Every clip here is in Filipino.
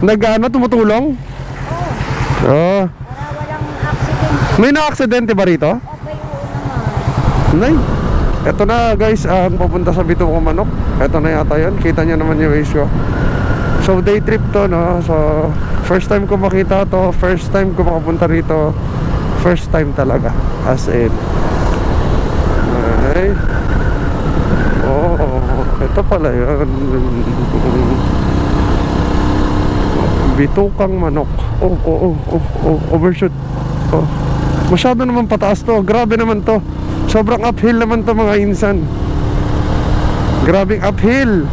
Nag ano, tumutulong? Oo. Oh. Para walang accident. May na-aksidente ba rito? Okay, oo naman. Nay. Ito na guys, um, pupunta sa Bituko Manok. Ito na yata yun. Kita nyo naman yung ways ko. So day trip to no. So first time ko makita to. First time ko makapunta rito. First time talaga. As in. Ay. Oo. Oh, ito pala yun. Bitukang manok. Oh, oh, oh, oh, oh, overshoot. Oh. Masyado naman pataas to. Grabe naman to. Sobrang uphill naman to mga insan. Grabing uphill.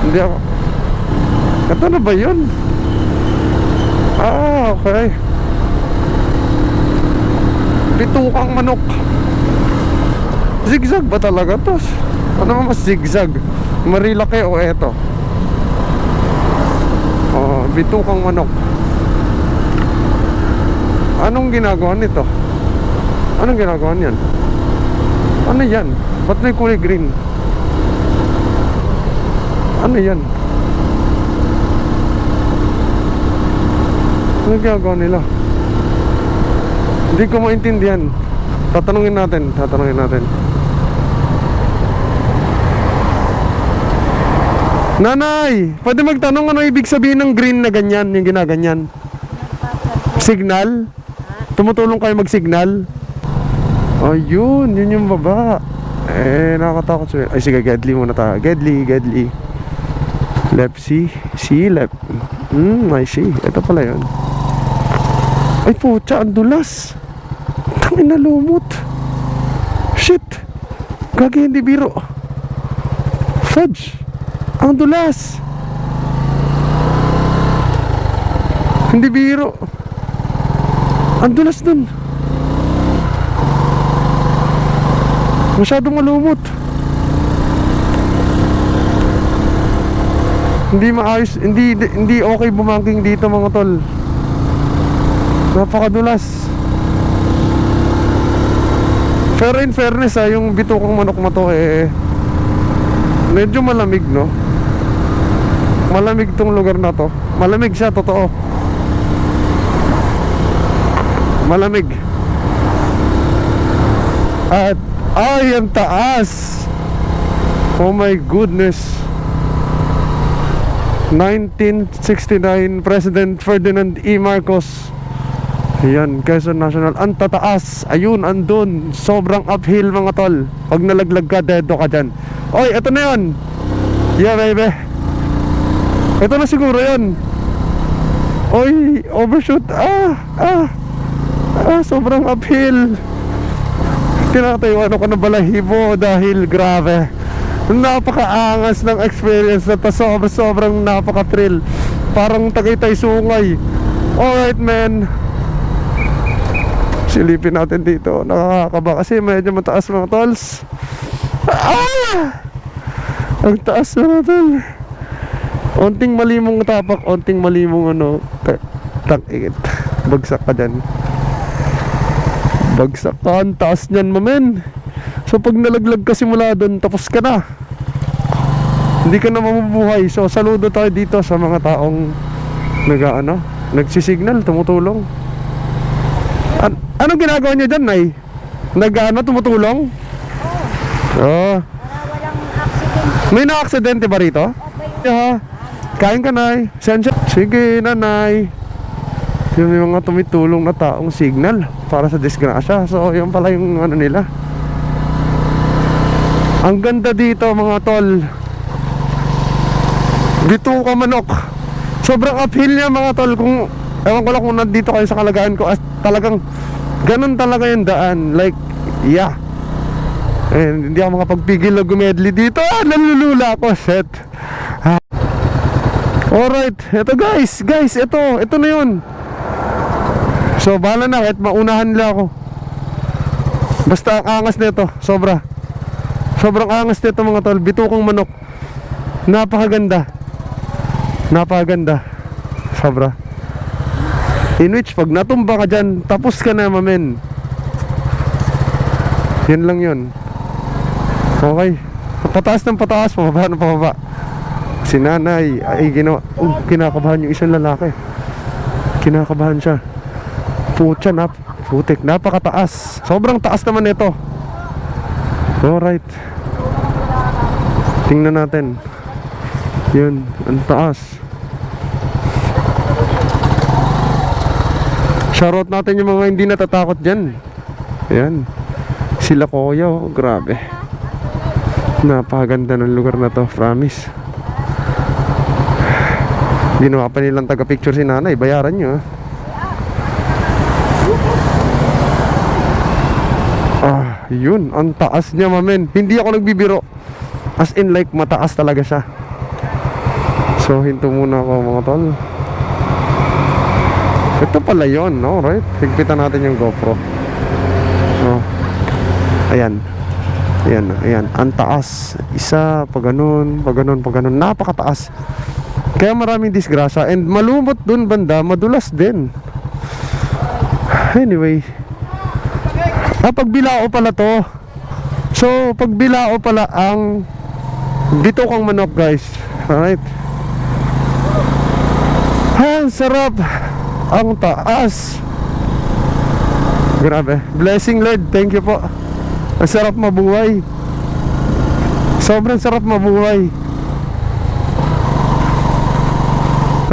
Hindi ako. Ito na ba yun? Ah, okay. Bitukang manok. Zigzag ba talaga to? Ano mas zigzag? Marilaki o eto? Bitukang manok. Anong ginagawa nito? Anong ginagawa niyan? Ano yan? Ba't may kulay green? Ano yan? Ano ginagawa nila? Hindi ko maintindihan. Tatanungin natin, tatanungin natin. Nanay, pwede magtanong ano ibig sabihin ng green na ganyan, yung ginaganyan? Signal? Tumutulong kayo mag-signal? Ayun, yun yung baba. Eh, nakakatakot siya. Ay, sige, Gedli muna tayo. Gedli, Gedli. Left C. C, left. Hmm, I see. Ito pala yun. Ay, putya, ang dulas. Tangin na lumot. Shit. Gagi, hindi biro. Fudge. Ang dulas. Hindi biro. Ang dulas dun. Masyadong malumot. Hindi maayos, hindi hindi okay bumangking dito mga tol. Napakadulas. Pero in fairness ha, yung bitukang manok mo to eh medyo malamig no. Malamig tong lugar na to. Malamig siya, totoo. Malamig. At ay, ang taas. Oh my goodness. 1969 President Ferdinand E. Marcos. Ayan, Quezon National. Ang tataas. Ayun, andun. Sobrang uphill mga tol. Pag nalaglag ka, dedo ka dyan. Oy, eto na yun. Yeah, baby. Ito na siguro yun. Oy, overshoot. Ah, ah. Ah, sobrang uphill. Tinatayuan ako ng balahibo dahil grabe. Napakaangas ng experience na to. Sobra, sobrang napaka-thrill. Parang Tagaytay Sungay. Alright, man. Silipin natin dito. Nakakaba kasi medyo mataas mga tolls. Ah! Ang taas mga tol. Onting malimong tapak, onting malimong ano. Takit. Bagsak ka dyan. Bagsak ka, ang taas niyan mamen. So pag nalaglag ka simula doon, tapos ka na. Hindi ka na mamubuhay. So saludo tayo dito sa mga taong nag ano, nagsisignal, tumutulong. An anong ginagawa niyo dyan, Nay? Nag ano, tumutulong? Oo. Oh. Accident. May na-aksidente ba rito? Okay, Yeah. Kain ka, Nay. Sensya. Sige, Nanay. Yung may mga tumitulong na taong signal para sa disgrasya. So, yun pala yung ano nila. Ang ganda dito, mga tol. Dito ka manok. Sobrang uphill niya, mga tol. Kung, ewan ko lang kung nandito kayo sa kalagayan ko. As, talagang, ganun talaga yung daan. Like, yeah. Eh, hindi ako makapagpigil na gumedli dito. Ah, nalulula ako. Shit. Alright. Ito guys. Guys, ito. Ito na yun. So, bahala na. Kahit maunahan nila ako. Basta ang angas nito. Sobra. Sobrang angas nito mga tol. Bitukang manok. Napakaganda. Napakaganda. Sobra. In which, pag natumba ka dyan, tapos ka na, mamen. Yun lang yun. Okay. Pataas ng pataas, pababa ng pababa. Si nanay ay ginawa, oh, kinakabahan yung isang lalaki. Kinakabahan siya. Putya, nap, putik, napakataas. Sobrang taas naman ito. Alright. Tingnan natin. Yun, ang taas. Shoutout natin yung mga hindi natatakot dyan. Ayan. Sila kuya, oh, grabe. Napakaganda ng lugar na to, promise. Ginawa pa nilang taga-picture si nanay, bayaran nyo. ah. Ah, yun, ang taas niya, mamen. Hindi ako nagbibiro. As in like, mataas talaga siya. So, hinto muna ako mga tol. Ito pala yun, no? Right? Higpitan natin yung GoPro. Oh. Ayan. Ayan, ayan. Ang taas. Isa, pag ganun, pag ganun, pag ganun. Napakataas. Kaya maraming disgrasya. And malumot dun banda, madulas din. Anyway. Ah, pagbilao pala to. So, pagbilao pala ang dito kang manok, guys. Alright. Ah, sarap. Ang taas. Grabe. Blessing Lord. Thank you po. Ang sarap mabuhay. Sobrang sarap mabuhay.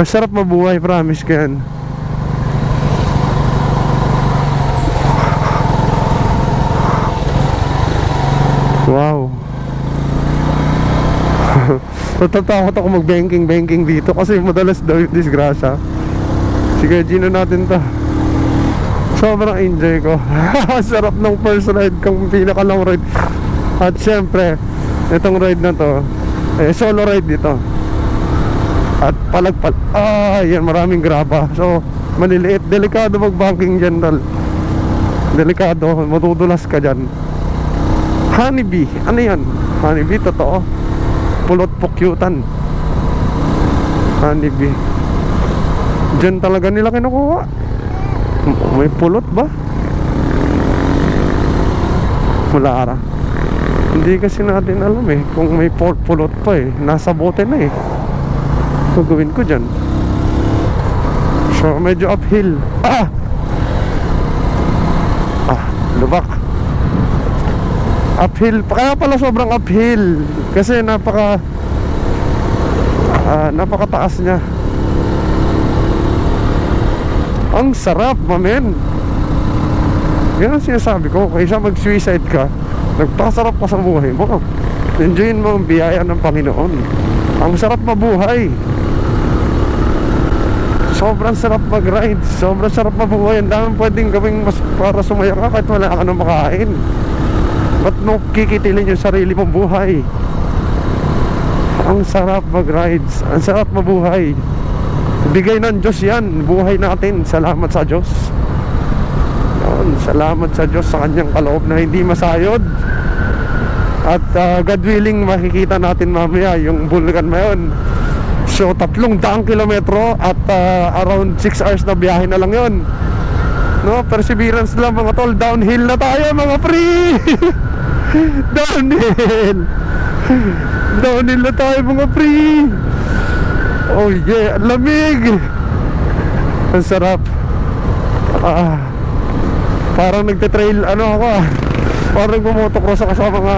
Ang sarap mabuhay, promise ko yan. Wow. Natatakot ako mag-banking-banking dito kasi madalas daw yung disgrasya. Sige, Gino natin to. Sobrang enjoy ko. Sarap ng first ride kung pinaka long ride. At syempre, itong ride na to, eh, solo ride dito. At palagpal, ah, yan, maraming graba. So, maliliit, delikado mag-banking dyan, tol. Delikado, matutulas ka dyan. Honeybee, ano yan? Honeybee, totoo. Pulot pukyutan. Honeybee. Diyan talaga nila kinukuha. May pulot ba? Wala ara. Hindi kasi natin alam eh kung may pul- pulot pa eh. Nasa bote na eh. Gagawin ko dyan. So medyo uphill. Ah! Ah, lubak. Uphill. Kaya pala sobrang uphill. Kasi napaka ah, napakataas niya. Ang sarap, mamen. Yan ang sinasabi ko. Kaysa mag-suicide ka, nagpakasarap ka sa buhay mo. Enjoyin mo ang biyaya ng Panginoon. Ang sarap mabuhay. Sobrang sarap mag-ride. Sobrang sarap mabuhay. Ang dami pwedeng gawing mas para sumaya ka kahit wala ka nang makain. Ba't mo kikitilin yung sarili mong buhay? Ang sarap mag-rides. Ang sarap mabuhay. Bigay ng Diyos yan. Buhay natin. Salamat sa Diyos. Yun, salamat sa Diyos sa kanyang kaloob na hindi masayod. At ah, God willing, makikita natin mamaya yung bulkan na yun. So, tatlong daang kilometro at ah, around 6 hours na biyahe na lang yun. No, perseverance lang mga tol. Downhill na tayo mga pre. Downhill. Downhill na tayo mga pre. Oh yeah, lamig. Ang sarap. Ah. Parang nagte-trail ano ako ah. Parang nagmo-motocross ako sa mga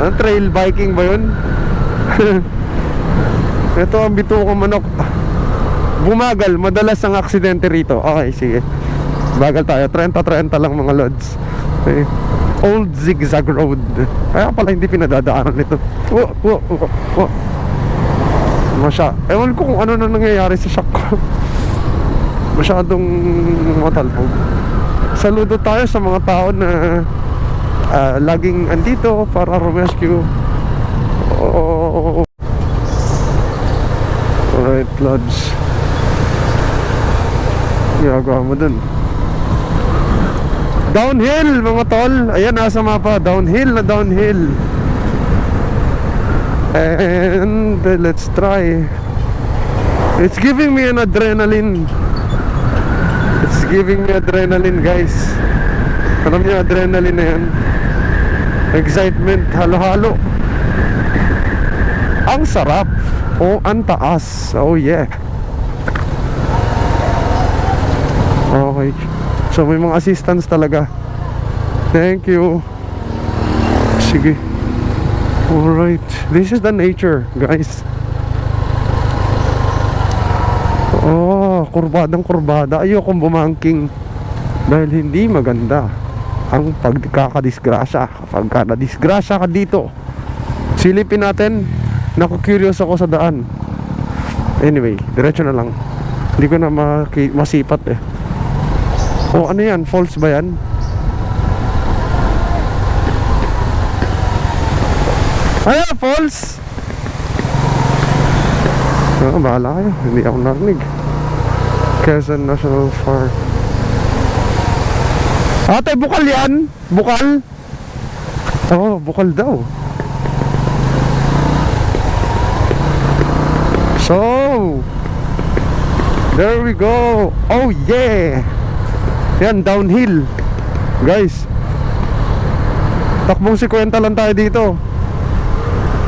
ah, trail biking ba 'yun? Ito ang bituko manok. Bumagal, madalas ang aksidente rito. Okay, sige. Bagal tayo. 30-30 lang mga lods. Okay. Old zigzag road. Kaya pala hindi pinadadaanan nito. Wo, wo, wo, wo. Masya. Ewan ko kung ano na nangyayari sa shock ko. Masyadong matalbog. Saludo tayo sa mga tao na ah, laging andito para rescue. Oh, Alright, Lods. Ginagawa mo dun. Downhill, mga tol. Ayan, nasa mapa. Downhill na downhill. And uh, let's try. It's giving me an adrenaline. It's giving me adrenaline, guys. Alam niyo, adrenaline na yan. Excitement, halo-halo. Ang sarap. Oh, ang taas. Oh, yeah. Okay. So, may mga assistance talaga. Thank you. Sige. Alright. This is the nature, guys. Oh, kurbadang kurbada. Ayokong bumangking dahil hindi maganda ang pagkakadisgrasya. Kapag ka nadisgrasya ka dito, silipin natin. Naku, curious ako sa daan. Anyway, diretso na lang. Hindi ko na masipat eh. Oh, ano yan? False ba yan? Ay, false! Ah, bahala kayo. Hindi ako narinig. Quezon National Park. Ate, bukal yan? Bukal? Oo, oh, bukal daw. So, there we go. Oh, yeah. Yan, downhill. Guys, takbong 50 lang tayo dito.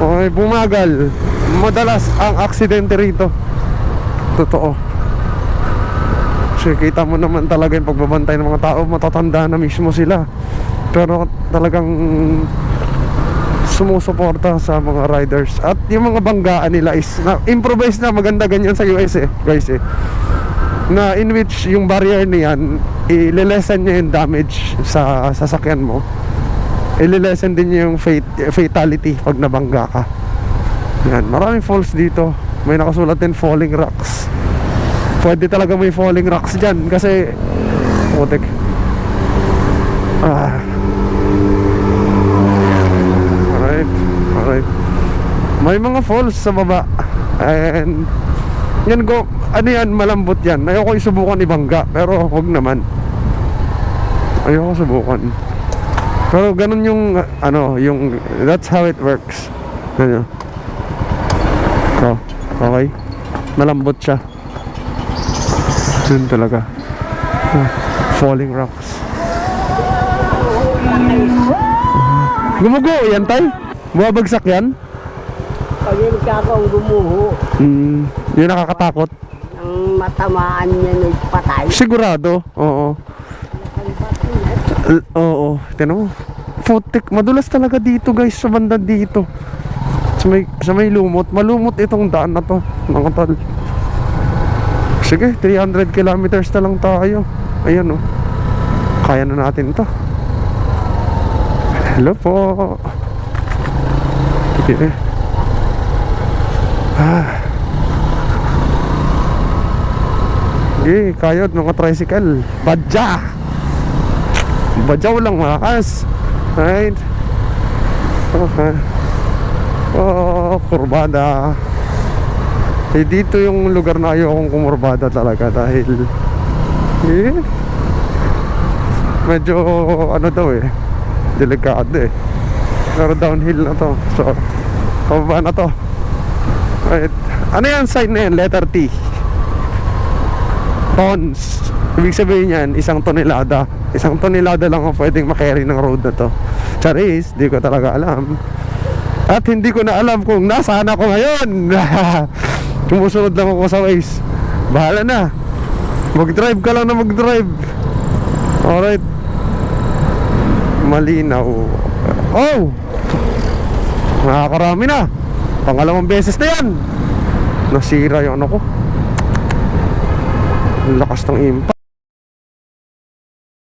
Okay, bumagal. Madalas ang aksidente rito. Totoo. Kasi kita mo naman talaga yung pagbabantay ng mga tao, matatanda na mismo sila. Pero talagang sumusuporta sa mga riders. At yung mga banggaan nila is na, improvise na maganda ganyan sa US eh, guys eh. Na in which yung barrier niyan, ililesen niya yung damage sa sasakyan mo. Ililesen din niya yung fat- fatality pag nabangga ka. Yan, maraming falls dito. May nakasulat din falling rocks. Pwede talaga may falling rocks dyan kasi putik. Ah. Alright, alright. May mga falls sa baba. And yan go, ano yan, malambot yan. Ayoko isubukan ibangga, pero wag naman. Ayoko subukan. Pero ganun yung, ano, yung, that's how it works. Ganyan. So, okay. Malambot siya. Dun talaga. Falling rocks. Gumugo yan, tay? Bumabagsak yan? Pag yung kakong gumuho, Hmm, yun nakakatakot. ang matamaan niya ng patay. Sigurado, oo. L- oo, tinan mo. Putik, madulas talaga dito guys, sa banda dito. Sa may, sa may lumot, malumot itong daan na to, mga tol. Sige, 300 kilometers na lang tayo. Ayan oh. Kaya na natin to. Hello po. Okay. Ah. Sige, kayod mga tricycle. Badya! Badya walang malakas. Right? Okay. Oh, kurbada. Eh, dito yung lugar na ayokong kumurbada talaga dahil eh, medyo ano daw eh delikado eh pero downhill na to so pababa na to. Ano yan sign na yan? Letter T. Tons ibig sabihin yan isang tonelada. Isang tonelada lang ang pwedeng makarry ng road na to. Charis di ko talaga alam. At hindi ko na alam kung nasaan ako ngayon. Sumusunod lang ako sa Waze Bahala na. Mag-drive ka lang na mag-drive. Alright. Malinaw. Oh! Nakakarami na. Pangalawang beses na yan Nasira yung ano ko. Lakas ng impact